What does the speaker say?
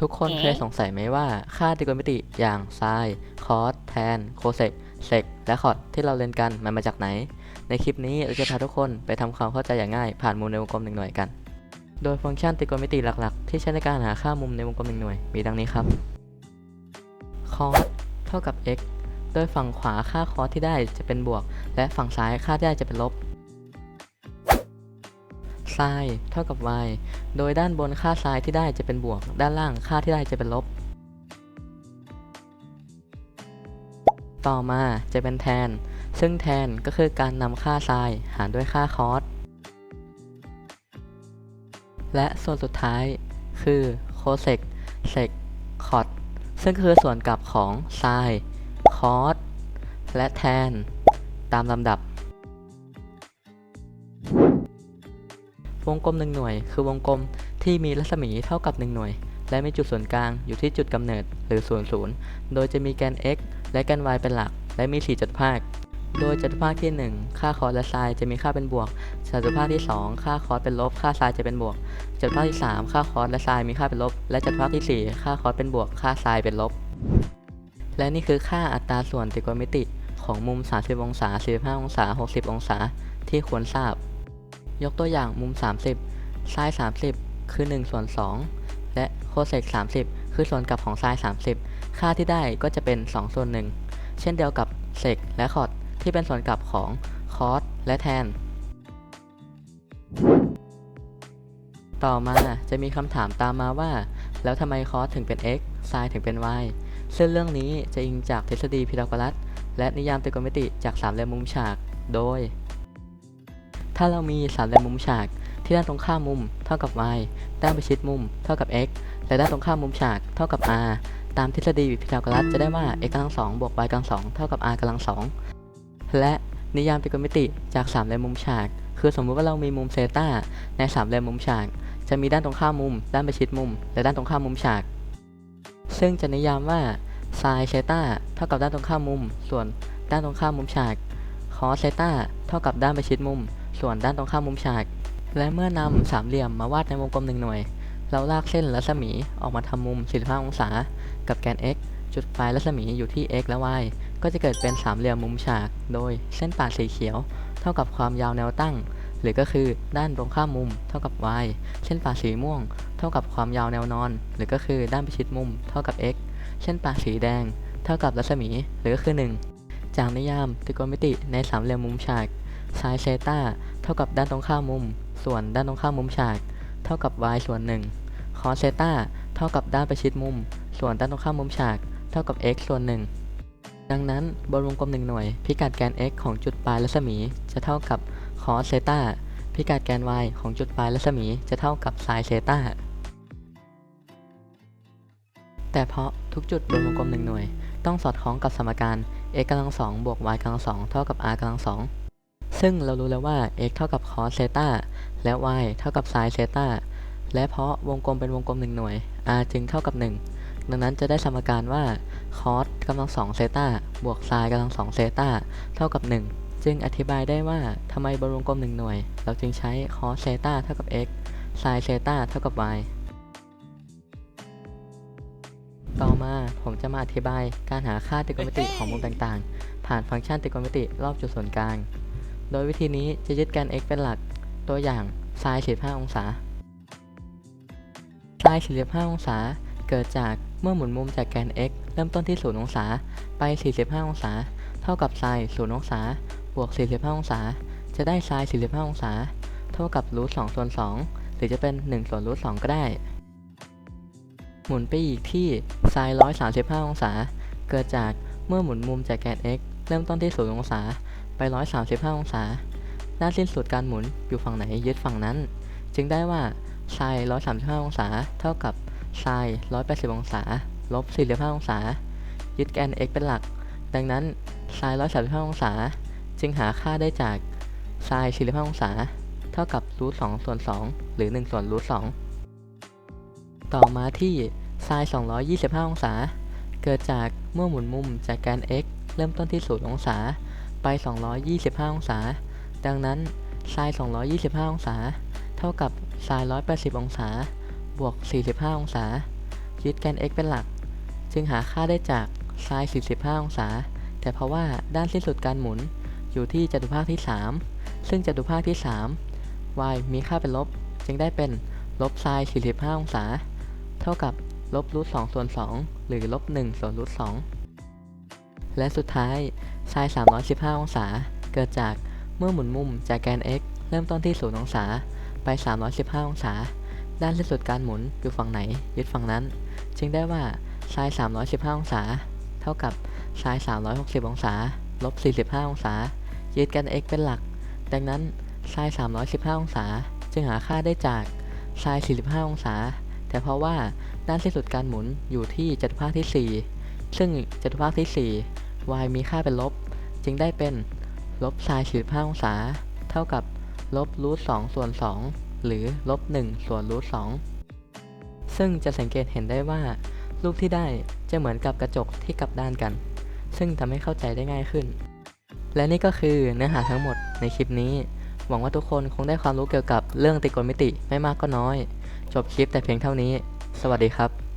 ทุกคนเคยสงสัยไหมว่าค่าตรีโกณมิติอย่างไซน์คอสแทน โคเซกเซกและคอดที่เราเรียนกันมันมาจากไหน ในคลิปนี้เราจะพาทุกคนไปทำความเข้าใจอย่างง่าย ผ่านมุมในวงกลมหนึ่งหน่วยกัน โดยฟังก์ชันตรีโกณมิติหลักๆ ที่ใช้ในการหาค่ามุมในวงกลมหนึ่งหน่วย มีดังนี้ครับคอสเท่ากับ x โดยฝั่งขวาค่าคอสที่ได้จะเป็นบวก และฝั่งซ้ายค่าที่ได้จะเป็นลบ ไซน์เท่ากับ y โดยด้านบนค่าไซน์ที่ได้จะเป็นบวก ด้านล่างค่าที่ได้จะเป็นลบ ต่อมาจะเป็นแทน ซึ่งแทนก็คือการนำค่าไซน์หารด้วยค่าคอสและส่วนสุดท้ายคือโคเซกเซกคอดซึ่งคือส่วนกลับของไซน์คอสและแทน ตามลำดับ วงกลมหนึ่งหน่วย คือวงกลมที่มีรัศมีเท่ากับ 1 หน่วย และมีจุดศูนย์กลางอยู่ที่จุดกำเนิดหรือศูนย์ศูนย์โดยจะมีแกน x และแกน y เป็นหลัก และมี 4 จัตุภาค โดยจัตุภาคที่ 1 ค่าคอสและไซน์จะมีค่าเป็นบวก จัตุภาคที่ 2 ค่าคอสเป็นลบ ค่าไซน์จะเป็นบวก จัตุภาคที่ 3 ค่าคอสและไซน์มีค่าเป็นลบ และจัตุภาคที่ 4 ค่าคอสเป็นบวก ค่าไซน์เป็นลบ และนี่คือค่าอัตราส่วนตรีโกณมิติของมุม 30 องศา 45 องศา 60 องศา ที่ควรทราบ ยกตัวอย่างมุม 30ไซน์30 คือ1ส่วน2 และโคเซก30 คือส่วนกลับของไซน์30 ค่าที่ได้ก็จะเป็น 2 ส่วน 1 เช่นเดียวกับเซกและคอดที่เป็นส่วนกลับของคอสและแทน ต่อมาจะมีคำถามตามมาว่า แล้วทำไมคอสถึงเป็น x ไซน์ถึงเป็น y ซึ่งเรื่องนี้จะอิงจากทฤษฎีพีทาโกรัสและนิยามตรีโกณมิติจากสามเหลี่ยมมุมฉาก โดย ถ้าเรามีสามเหลี่ยมมุมฉากที่ด้านตรงข้ามมุม เท่ากับ y ด้านประชิดมุม เท่ากับ x และด้านตรงข้ามมุมฉากเท่ากับ r ตามทฤษฎีพีทาโกรัสจะได้ว่า x กำลังสองบวก y กำลังสองเท่ากับ r กำลังสองและนิยามตรีโกณมิติจากสามเหลี่ยมมุมฉาก คือสมมุติว่าเรามีมุมเซต้าในสามเหลี่ยมมุมฉาก จะมีด้านตรงข้ามมุม ด้านประชิดมุม และด้านตรงข้ามมุมฉาก ซึ่งจะนิยามว่าไซน์เซต้าเท่ากับด้านตรงข้ามมุม ส่วนด้านตรงข้ามมุมฉาก คอสเซตาเท่ากับด้านประชิดมุม ส่วนด้านตรงข้ามมุมฉาก และเมื่อนำสามเหลี่ยมมาวาดในวงกลมหนึ่งหน่วย เราลากเส้นรัศมีออกมาทำมุม 45 องศา กับแกน x จุดปลายรัศมีอยู่ที่ x และ y ก็จะเกิดเป็นสามเหลี่ยมมุมฉาก โดยเส้นปาดสีเขียว เท่ากับความยาวแนวตั้ง หรือก็คือด้านตรงข้ามมุม เท่ากับ y เส้นปาดสีม่วง เท่ากับความยาวแนวนอน หรือก็คือด้านประชิดมุม เท่ากับ x เส้นปาดสีแดง เท่ากับรัศมี หรือก็คือ 1 จากนิยามตรีโกณมิติในสามเหลี่ยมมุมฉากไซน์เซตาเท่ากับด้านตรงข้ามมุม ส่วนด้านตรงข้ามมุมฉาก เท่ากับ y ส่วน1คอสเซตาเท่ากับด้านประชิดมุม ส่วนด้านตรงข้ามมุมฉาก เท่ากับ x ส่วน1ดังนั้นบนวงกลม1หน่วย พิกัดแกน x ของจุดปลายรัศมี จะเท่ากับคอสเซตาพิกัดแกน y ของจุดปลายรัศมีจะเท่ากับไซน์เซตาแต่เพราะทุกจุดบนวงกลม1หน่วย ต้องสอดคล้องกับสมการ x กำลังสองบวก y กำลังสองเท่ากับ r กำลังสองซึ่งเรารู้แล้วว่า x เท่ากับ cos เซตาและ y เท่ากับ sin เซตาและเพราะวงกลมเป็นวงกลม 1 หน่วย r จึงเท่ากับ 1 ดังนั้นจะได้สมการว่า cos กำลังสองเซตาบวก sin กำลังสองเซตาเท่ากับ 1 จึงอธิบายได้ว่าทำไมบนวงกลม 1 หน่วย เราจึงใช้ cos เซตาเท่ากับ x sin เซตาเท่ากับ y ต่อมาผมจะมาอธิบายการหาค่าตรีโกณมิติของมุมต่างๆ ผ่านฟังก์ชันตรีโกณมิติรอบจุดศูนย์กลาง โดยวิธีนี้จะยึดแกน x เป็นหลัก ตัวอย่าง sin 45องศา sin 45องศา เกิดจากเมื่อหมุนมุมจากแกน x เริ่มต้นที่0องศาไป 45 องศา เท่ากับ sin 0องศา บวก 45 องศา จะได้ sin 45 องศา เท่ากับรูท2ส่วน2หรือจะเป็น 1 ส่วนรูท2ก็ได้ หมุนไปอีกที่ sin 135 องศา เกิดจากเมื่อหมุนมุมจากแกน x เริ่มต้นที่ 0 องศา ไป 135 องศา ด้านสิ้นสุดการหมุนอยู่ฝั่งไหนยึดฝั่งนั้น จึงได้ว่า sin 135 องศา เท่ากับ sin 180 องศา ลบ 45 องศา ยึดแกน x เป็นหลัก ดังนั้น sin 135 องศา จึงหาค่าได้จาก sin 45 องศา เท่ากับรูท2ส่วน2หรือ 1 ส่วนรูท2 ต่อมาที่ sin 225 องศา เกิดจากเมื่อหมุนมุมจากแกน x เริ่มต้นที่ 0 องศา ไป 225 องศา ดังนั้น sin 225 องศา เท่ากับ sin 180 องศา บวก 45 องศา ยึดแกน x เป็นหลัก จึงหาค่าได้จาก sin 45 องศา แต่เพราะว่าด้านสิ้นสุดการหมุนอยู่ที่จตุภาคที่ 3 ซึ่งจตุภาคที่ 3 y มีค่าเป็นลบ จึงได้เป็นลบ sin 45 องศา เท่ากับลบรูท2ส่วน2หรือลบ1ส่วนรูท2และสุดท้าย sin 315 องศา เกิดจากเมื่อหมุนมุมจากแกน x เริ่มต้นที่ 0 องศา ไป 315 องศา ด้านสิ้นสุดการหมุนอยู่ฝั่งไหน ยึดฝั่งนั้น จึงได้ว่า sin 315 องศา เท่ากับ sin 360 องศา ลบ 45 องศา ยึดแกน x เป็นหลัก ดังนั้น sin 315 องศา จึงหาค่าได้จาก sin 45 องศา แต่เพราะว่าด้านสิ้นสุดการหมุนอยู่ที่จัตุภาคที่ 4 ซึ่งจัตุภาคที่ 4 y มีค่าเป็นลบ จึงได้เป็นลบ sin 45องศา เท่ากับลบรูท2ส่วน 2 หรือลบ1ส่วนรูท2ซึ่งจะสังเกตเห็นได้ว่า รูปที่ได้จะเหมือนกับกระจกที่กลับด้านกัน ซึ่งทำให้เข้าใจได้ง่ายขึ้น และนี่ก็คือเนื้อหาทั้งหมดในคลิปนี้ หวังว่าทุกคนคงได้ความรู้เกี่ยวกับเรื่องตรีโกณมิติไม่มากก็น้อย จบคลิปแต่เพียงเท่านี้ สวัสดีครับ